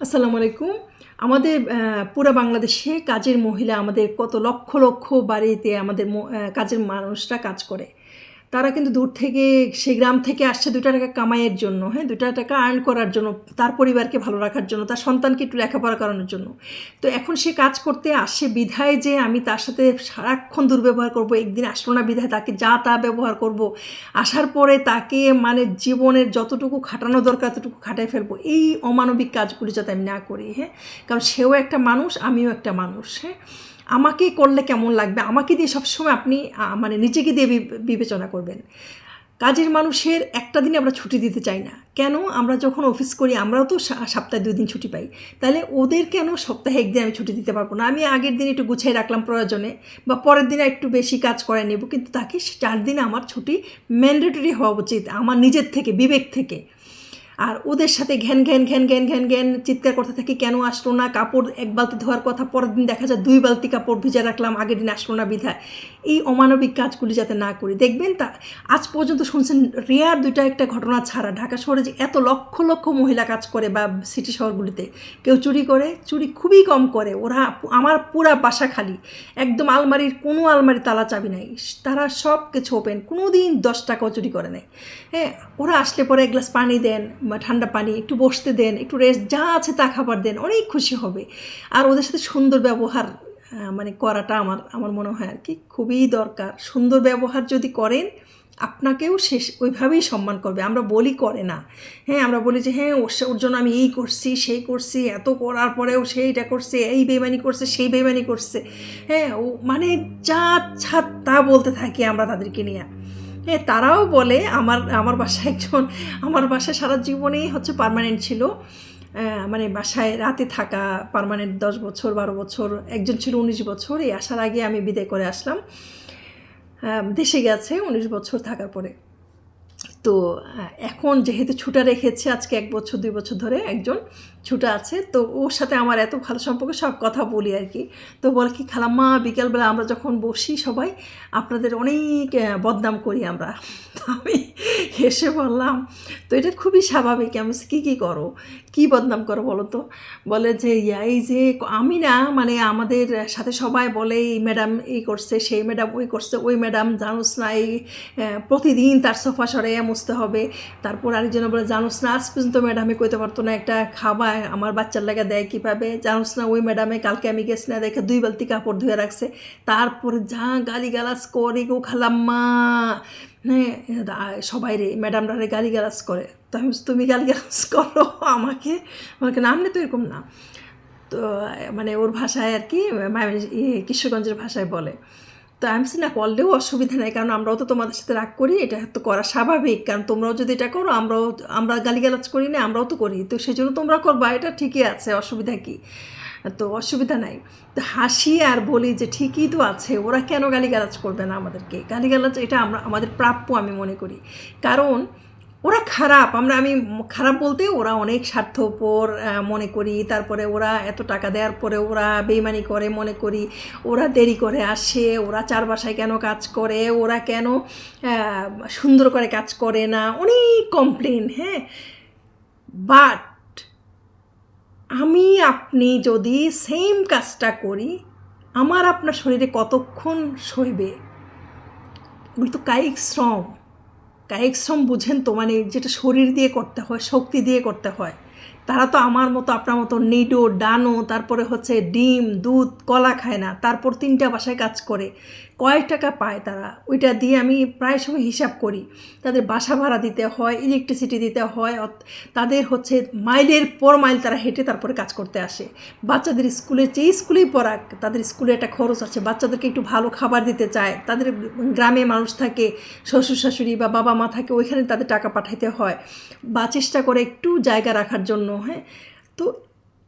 আসসালামু আলাইকুম। আমাদের পুরো বাংলাদেশে কাজের মহিলা আমাদের কত লক্ষ লক্ষ বাড়িতে আমাদের কাজের মানুষরা কাজ করে। তারা কিন্তু দূর থেকে সে গ্রাম থেকে আসছে দুটা টাকা কামাইয়ের জন্য হ্যাঁ? দুটা টাকা আর্ন করার জন্য, তার পরিবারকে ভালো রাখার জন্য, তার সন্তানকে একটু লেখাপড়া করানোর জন্য। তো এখন সে কাজ করতে আসে বিধায় যে, আমি তার সাথে সারাক্ষণ দুর্ব্যবহার করব, একদিন আসলো না বিধায়, তাকে যা তা ব্যবহার করব, আসার পরে তাকে মানে জীবনের যতটুকু খাটানো দরকার, ততটুকু খাটাই ফেলব, এই অমানবিক কাজগুলি যাতে আমি না করি হ্যাঁ? কারণ সেও একটা মানুষ, আমিও একটা মানুষ হ্যাঁ? আমাকে করলে কেমন লাগবে? আমাকে দিয়ে সবসময় আপনি মানে নিজেকে দিয়ে বিবেচনা করবেন। কাজের মানুষের একটা দিনে আমরা ছুটি দিতে চাই না। কেন? আমরা যখন অফিস করি, আমরাও তো সপ্তাহে দুই দিন ছুটি পাই। তাহলে ওদের কেন সপ্তাহে একদিন আমি ছুটি দিতে পারব না? আমি আগের দিন একটু গুছিয়ে রাখলাম প্রয়োজনে বা পরের দিনে একটু বেশি কাজ করে নেব। কিন্তু তাকে চার দিন আমার ছুটি ম্যান্ডেটরি হওয়া উচিত। আমার নিজের থেকে, বিবেক থেকে। আর ওদের সাথে ঘ্যান ঘ্যান ঘ্যান ঘ্যান ঘ্যান ঘ্যান চিৎকার করতে থাকি, কেন আসলো না? কাপড় এক বালতি ধোয়ার কথা পরের দিন দেখা যায় দুই বালতি কাপড় ভিজে রাখলাম, আগের দিন আসলো না বিধায়। এই অমানবিক কাজগুলি যাতে না করি। দেখবেন তা, আজ পর্যন্ত শুনছেন রেয়ার দুইটা একটা ঘটনা ছাড়া। ঢাকা শহরে যে এত লক্ষ লক্ষ মহিলা কাজ করে বা সিটি শহরগুলিতে, কেউ চুরি করে, চুরি খুবই কম করে। ওরা আমার পুরা বাসা খালি। একদম আলমারির কোনো আলমারি তালা চাবি নাই। তারা সব কিছু ওপেন। কোনো দিন দশ টাকাও চুরি করে নেয় হ্যাঁ ওরা আসলে পরে এক গ্লাস পানি দেন ঠান্ডা পানি, একটু বসতে দেন, একটু রেস্ট যা আছে তা খাবার দেন, অনেক খুশি হবে। আর ওদের সাথে সুন্দর ব্যবহার মানে করাটা আমার আমার মনে হয় আর কি খুবই দরকার। সুন্দর ব্যবহার যদি করেন, আপনাকেও সে, ওইভাবেই সম্মান করবে। আমরা বলি করে না। হ্যাঁ আমরা বলি যে হ্যাঁ ওর ওর জন্য আমি এই করছি, সেই করছি, এত করার পরেও সে এটা করছে, এই বেমানি করছে, সেই বেমানি করছে। হ্যাঁ ও মানে যা ছাদ তা বলতে থাকি আমরা তাদেরকে নিয়ে। হ্যাঁ তারাও বলে আমার আমার বাসায় একজন, আমার বাসায় সারা জীবনেই হচ্ছে পার্মানেন্ট ছিল। মানে বাসায় রাতে থাকা পারমানেন্ট দশ বছর, বারো বছর, একজন ছিল উনিশ বছর, এই আসার আগে আমি বিদায় করে আসলাম। দেশে গেছে উনিশ বছর থাকার পরে। তো এখন যেহেতু ছুটা রেখেছে আজকে এক বছর, দুই বছর ধরে একজন ছুটা আছে। তো ওর সাথে আমার এত ভালো সম্পর্কে, সব কথা বলি আর কি। তো বলে কি খালাম্মা বিকালবেলা আমরা যখন বসি সবাই, আপনাদের অনেক বদনাম করি আমরা। আমি হেসে বললাম, তো এটা খুবই স্বাভাবিক, আমি কী কী করো? কী বদনাম করো বলো তো? বলে যে, ইয়া, এই যে, আমি না মানে আমাদের সাথে সবাই বলে, এই ম্যাডাম এই করছে, সেই ম্যাডাম ওই করছে, ওই ম্যাডাম জানোস না, এই প্রতিদিন তার সোফা সরাইয়া মুছতে হবে। তারপর আরেকজন বলে, জানোস না, আজ পর্যন্ত ম্যাডামে কইতে পারতো না, একটা খাবার আমার বাচ্চার লাগা দেয় কীভাবে? জানোস না ওই ম্যাডামে কালকে আমি গেছি না দেখে দুই বালতি কাপড় ধুয়ে রাখছে। তারপরে যা গালি গালাজ করে গো খালাম্মা। হ্যাঁ সবাই রে ম্যাডামরা রে গালি গালাজ করে। তো আমি তুমি গালি গালাজ করো আমাকে? আমাকে নাম তো এরকম না। তো মানে ওর ভাষায় আর কি মায়ামি- ইয়ে, কিশোরগঞ্জের ভাষায় বলে। তো বলছি, না করলেও অসুবিধা নেই কারণ আমরাও তো তোমাদের সাথে রাগ করি এটা তো করা স্বাভাবিক। কারণ তোমরাও যদি এটা করো আমরাও আমরা গালিগালাজ করি না আমরাও তো করি। তো সেই জন্য তোমরা করবা এটা ঠিকই আছে অসুবিধা কী? তো অসুবিধা নাই। তো হাসি আর বলি যে ঠিকই তো আছে ওরা কেন গালিগালাজ করবে না আমাদেরকে? গালিগালাজ এটা আমরা আমাদের প্রাপ্য আমি মনে করি। কারণ ওরা খারাপ, আমরা, আমি খারাপ বলতে ওরা অনেক স্বার্থপর মনে করি। তারপরে ওরা এত টাকা দেওয়ার পরে ওরা বেইমানি করে, মনে করি। ওরা দেরি করে আসে, ওরা চার বাসায় কেন কাজ করে, ওরা কেন সুন্দর করে কাজ করে না, অনেক কমপ্লেন হ্যাঁ? বাট আমি, আপনি যদি সেম কাজটা করি, আমার আপনার শরীরে কতক্ষণ সইবে এগুলো তো কায়িক শ্রম। কায়িক শ্রম বুঝেন তো মানে যেটা শরীর দিয়ে করতে হয় শক্তি দিয়ে করতে হয়। তারা তো আমার মতো, আপনার মতো নিডো, ডানো, তারপরে হচ্ছে ডিম, দুধ, কলা খায় না, তারপর তিনটা বাসায় কাজ করে। কয়েক টাকা পায় তারা। ওইটা দিয়ে আমি প্রায় সময় হিসাব করি। তাদের বাসা ভাড়া দিতে হয় ইলেকট্রিসিটি দিতে হয় তাদের হচ্ছে মাইলের পর মাইল তারা হেঁটে তারপরে কাজ করতে আসে। বাচ্চাদের স্কুলে, যে স্কুলেই পড়াক, তাদের স্কুলে একটা খরচ আছে। বাচ্চাদেরকে একটু ভালো খাবার দিতে চায়। তাদের গ্রামে মানুষ থাকে, শ্বশুর শাশুড়ি বা বাবা মা থাকে, ওইখানে তাদের টাকা পাঠাইতে হয়। বা চেষ্টা করে একটু জায়গা রাখার জন্য হ্যাঁ। তো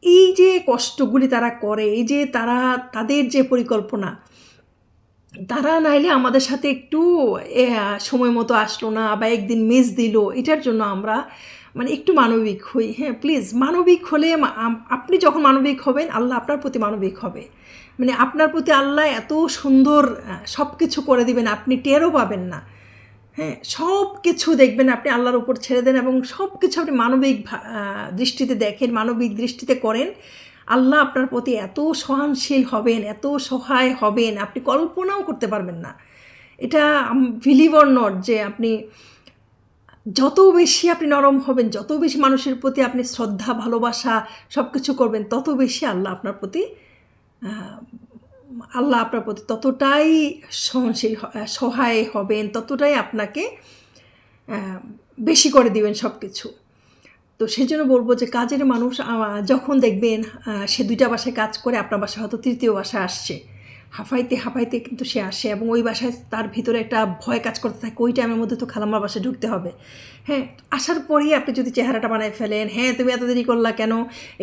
এই যে কষ্টগুলি তারা করে, এই যে তারা, তাদের যে পরিকল্পনা, তারা নাইলে আমাদের সাথে একটু সময় মতো আসলো না বা একদিন মিস দিল, এটার জন্য আমরা মানে একটু মানবিক হই। হ্যাঁ প্লিজ মানবিক হলে আপনি যখন মানবিক হবেন, আল্লাহ আপনার প্রতি মানবিক হবে। মানে আপনার প্রতি আল্লাহ এত সুন্দর সব কিছু করে দিবেন, আপনি টেরও পাবেন না। হ্যাঁ সব কিছু দেখবেন আপনি আল্লাহর উপর ছেড়ে দেন এবং সব কিছু আপনি মানবিক দৃষ্টিতে দেখেন, মানবিক দৃষ্টিতে করেন। আল্লাহ আপনার প্রতি এত সহনশীল হবেন, এত সহায় হবেন, আপনি কল্পনাও করতে পারবেন না। এটা বিলিভ অর নট যে আপনি যত বেশি আপনি নরম হবেন, যত বেশি মানুষের প্রতি আপনি শ্রদ্ধা, ভালোবাসা সব কিছু করবেন, তত বেশি আল্লাহ আপনার প্রতি আল্লাহ আপনার প্রতি ততটাই সহনশীল সহায় হবেন, ততটাই আপনাকে বেশি করে দিবেন সব কিছু তো সেই জন্য বলব যে কাজের মানুষ যখন দেখবেন সে দুইটা বাসায় কাজ করে, আপনার বাসায় হয়তো তৃতীয় বাসায় আসছে। হাঁপাইতে হাঁপাইতে কিন্তু সে আসে এবং ওই বাসায় তার ভিতরে একটা ভয় কাজ করতে থাকে, ওই টাইমের মধ্যে তো খালাম্মার বাসায় ঢুকতে হবে। হ্যাঁ আসার পরেই আপনি যদি চেহারাটা বানায় ফেলেন হ্যাঁ তুমি এত দেরি করলা কেন?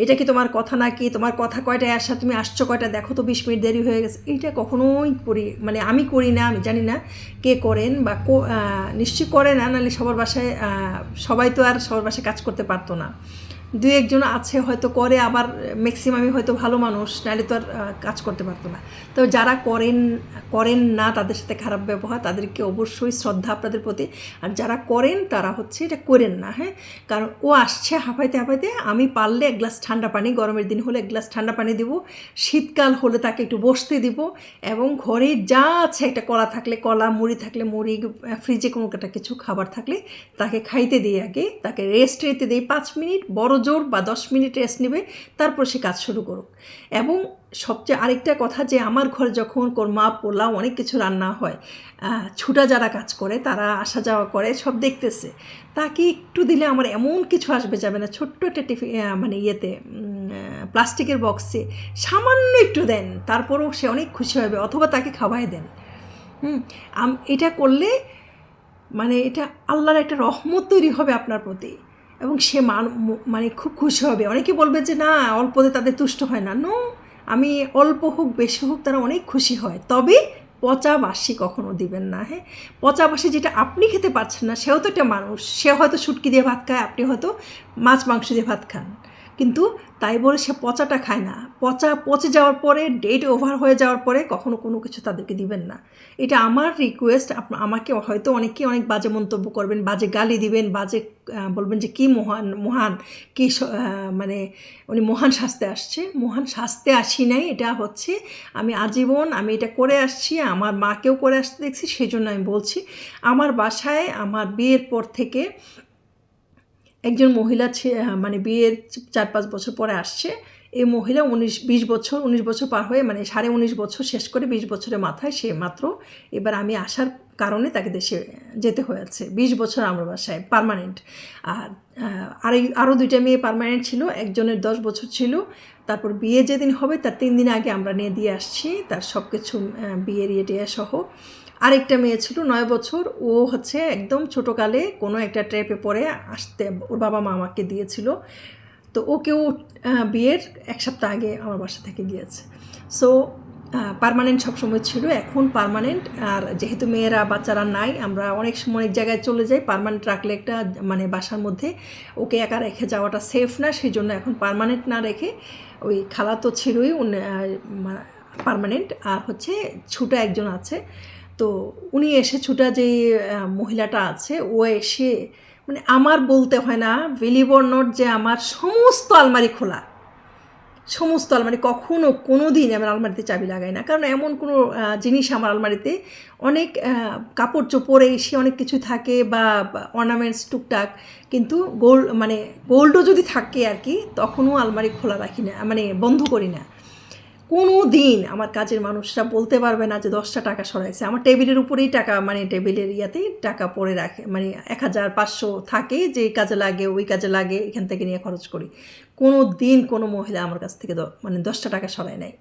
এটা কি তোমার কথা নাকি? তোমার কথা কয়টায় আসা? তুমি আসছো কয়টা দেখো তো বিশ মিনিট দেরি হয়ে গেছে। এইটা কখনোই করি মানে আমি করি না, আমি জানি না কে করেন বা নিশ্চয়ই করে না, নাহলে সবার বাসায় সবাই তো আর সবার বাসায় কাজ করতে পারতো না। দুই একজন আছে হয়তো করে, আবার ম্যাক্সিমামই হয়তো ভালো মানুষ, নাহলে তো আর কাজ করতে পারতো না। তো যারা করেন করেন না তাদের সাথে খারাপ ব্যবহার, তাদেরকে অবশ্যই শ্রদ্ধা আপনাদের প্রতি। আর যারা করেন, তারা হচ্ছে এটা করেন না হ্যাঁ? কারণ ও আসছে হাঁপাইতে হাঁপাইতে আমি পারলে এক গ্লাস ঠান্ডা পানি, গরমের দিন হলে এক গ্লাস ঠান্ডা পানি দিব, শীতকাল হলে তাকে একটু বসতে দিব, এবং ঘরে যা আছে, একটা কলা থাকলে কলা, মুড়ি থাকলে মুড়ি ফ্রিজে কোনো একটা কিছু খাবার থাকলে তাকে খাইতে দিই আগে, তাকে রেস্ট নিতে দিই পাঁচ মিনিট, বড় জোর বা দশ মিনিট রেস্ট নেবে, তারপর সে কাজ শুরু করুক। এবং সবচেয়ে আরেকটা কথা যে, আমার ঘরে যখন কোরমা পোলাও অনেক কিছু রান্না হয় ছুটা যারা কাজ করে, তারা আসা যাওয়া করে, সব দেখতেছে, তাকে একটু দিলে আমার এমন কিছু আসবে যাবে না। ছোট্ট একটা টিফিন মানে ইয়েতে প্লাস্টিকের বক্সে সামান্য একটু দেন, তারপরেও সে অনেক খুশি হবে, অথবা তাকে খাওয়াই দেন। হুম এটা করলে মানে এটা আল্লাহর একটা রহমত তৈরি হবে আপনার প্রতি। এবং সে মান- খুব খুশি হবে। অনেকে বলবে যে, না, অল্পতে তাদের তুষ্ট হয় না। নো আমি অল্প হোক, বেশি হোক, তারা অনেক খুশি হয়। তবে পচা বাসি কখনো দিবেন না হ্যাঁ? পচা বাসি যেটা আপনি খেতে পারছেন না, সেও তো একটা মানুষ। সে হয়তো শুটকি দিয়ে ভাত খায়, আপনি হয়তো মাছ, মাংস দিয়ে ভাত খান। কিন্তু তাই বলে সে পচাটা খায় না। পচা পচে যাওয়ার পরে ডেট ওভার হয়ে যাওয়ার পরে কখনো কোনো কিছু তাদেরকে দিবেন না। এটা আমার রিকোয়েস্ট আমাকে হয়তো অনেকে অনেক বাজে মন্তব্য করবেন, বাজে গালি দিবেন, বাজে বলবেন যে, কি মহান মহান, কি মানে উনি মহান শাস্তে আসছে। মহান শাস্তে আসি নাই, এটা হচ্ছে আমি আজীবন আমি এটা করে আসছি, আমার মাকেও করে আসতে দেখছি সেই জন্য আমি বলছি, আমার বাসায় আমার বিয়ের পর থেকে একজন মহিলা মানে বিয়ের চার পাঁচ বছর পরে আসছে। এই মহিলা উনিশ, বিশ বছর, উনিশ বছর পার হয়ে মানে সাড়ে উনিশ বছর শেষ করে বিশ বছরের মাথায় সে মাত্র এবার আমি আসার কারণে তাকে দেশে যেতে হয়েছে। বিশ বছর আমার বাসায় পারমানেন্ট আর আর আরও দুইটা মেয়ে পারমানেন্ট ছিল, একজনের দশ বছর ছিল, তারপর বিয়ে যেদিন হবে তার তিন দিন আগে আমরা নিয়ে দিয়ে আসছি, তার সব কিছু বিয়ের ইয়ে সহ। আরেকটা মেয়ে ছিল, নয় বছর। ও হচ্ছে একদম ছোটোকালে কোনো একটা ট্রেপে পড়ে, আসতে ওর বাবা মা আমাকে দিয়েছিল। তো ওকেও বিয়ের এক সপ্তাহ আগে আমার বাসা থেকে গিয়েছে। সো পারমানেন্ট সবসময় ছিল, এখন পারমানেন্ট আর যেহেতু মেয়েরা, বাচ্চারা নাই, আমরা অনেক সময় অনেক জায়গায় চলে যাই পারমানেন্ট রাখলে একটা মানে বাসার মধ্যে ওকে একা রেখে যাওয়াটা সেফ না সেই জন্য এখন পারমানেন্ট না রেখে ওই খালা তো ছিলই পারমানেন্ট আর হচ্ছে ছুটা একজন আছে তো উনি এসে ছুটা যে মহিলাটা আছে, ও এসে মানে আমার বলতে হয় না নট যে আমার সমস্ত আলমারি খোলা। সমস্ত আলমারি কখনও কোনো দিন আমার আলমারিতে চাবি লাগাই না। কারণ এমন কোনো জিনিস আমার আলমারিতে অনেক কাপড় চোপড়ে এসে অনেক কিছু থাকে বা অর্নামেন্টস টুকটাক। কিন্তু গোল্ড মানে গোল্ডও যদি থাকে আর কি, তখনও আলমারি খোলা রাখি না মানে বন্ধ করি না। কোনো দিন আমার কাজের মানুষরা বলতে পারবে না যে দশটা টাকা সরাইছে। আমার টেবিলের উপরেই টাকা মানে টেবিলের ইয়াতেই টাকা পড়ে রাখে। মানে এক হাজার পাঁচশো থাকে, যে কাজে লাগে, ওই কাজে লাগে, এখান থেকে নিয়ে খরচ করি। কোনো দিন কোনো মহিলা আমার কাছ থেকে মানে দশটা টাকা সরাই নেয়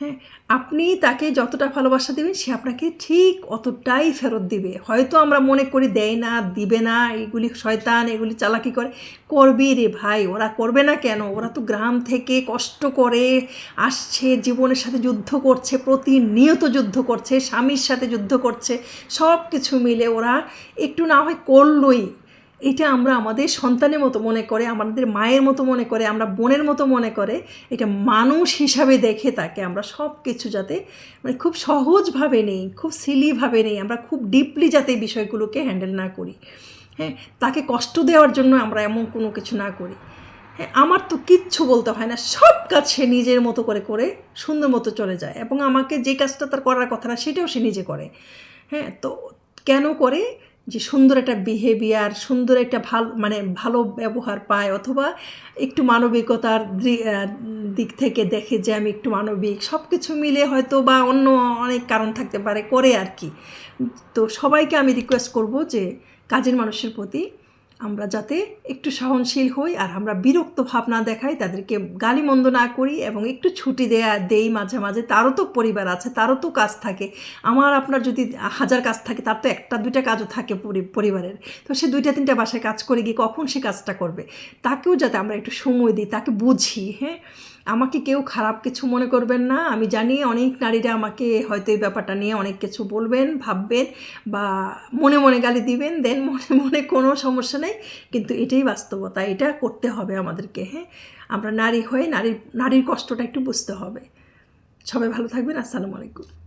হ্যাঁ আপনি তাকে যতটা ভালোবাসা দেবেন, সে আপনাকে ঠিক অতটাই ফেরত দিবে। হয়তো আমরা মনে করি দেয় না, দিবে না, এগুলি শয়তান, এগুলি চালাকি করে। করবি রে ভাই, ওরা করবে না কেন? ওরা তো গ্রাম থেকে কষ্ট করে আসছে, জীবনের সাথে যুদ্ধ করছে, প্রতিনিয়ত যুদ্ধ করছে, স্বামীর সাথে যুদ্ধ করছে সব কিছু মিলে ওরা একটু না হয় করলই। এটা আমরা আমাদের সন্তানের মতো মনে করে, আমাদের মায়ের মতো মনে করে, আমরা বোনের মতো মনে করে, এটা মানুষ হিসাবে দেখে তাকে আমরা সব কিছু যাতে মানে খুব সহজভাবে নেই, খুব সিলিভাবে নেই, আমরা খুব ডিপলি যাতে বিষয়গুলোকে হ্যান্ডেল না করি। হ্যাঁ তাকে কষ্ট দেওয়ার জন্য আমরা এমন কোনো কিছু না করি। হ্যাঁ আমার তো কিচ্ছু বলতে হয় না, সব কাজ সে নিজের মতো করে করে সুন্দর মতো চলে যায় এবং আমাকে যে কাজটা তার করার কথা না, সেটাও সে নিজে করে। হ্যাঁ তো কেন করে? যে সুন্দর একটা বিহেভিয়ার সুন্দর একটা ভালো মানে ভালো ব্যবহার পায় অথবা একটু মানবিকতার দিক থেকে দেখে যে আমি একটু মানবিক সব কিছু মিলে হয়তো বা অন্য অনেক কারণ থাকতে পারে করে আর কি। তো সবাইকে আমি রিকোয়েস্ট করব যে কাজের মানুষের প্রতি আমরা যাতে একটু সহনশীল হই আর আমরা বিরক্ত ভাব না দেখাই, তাদেরকে গালিমন্দ না করি এবং একটু ছুটি দেয়া, দেই মাঝে মাঝে। তারও তো পরিবার আছে, তারও তো কাজ থাকে। আমার, আপনার যদি হাজার কাজ থাকে, তার তো একটা, দুইটা কাজও থাকে পরিবারের। তো সে দুইটা, তিনটা বাসায় কাজ করে গিয়ে কখন সে কাজটা করবে? তাকেও যাতে আমরা একটু সময় দিই, তাকে বুঝি হ্যাঁ? আমাকে কেউ খারাপ কিছু মনে করবেন না। আমি জানি অনেক নারীরা আমাকে হয়তো এই ব্যাপারটা নিয়ে অনেক কিছু বলবেন, ভাববেন বা মনে মনে গালি দিবেন, দেন মনে মনে কোনো সমস্যা নেই। কিন্তু এটাই বাস্তবতা, এটা করতে হবে আমাদেরকে হ্যাঁ? আমরা নারী হয়ে নারীর নারীর কষ্টটা একটু বুঝতে হবে। সবাই ভালো থাকবেন, আসসালামু আলাইকুম।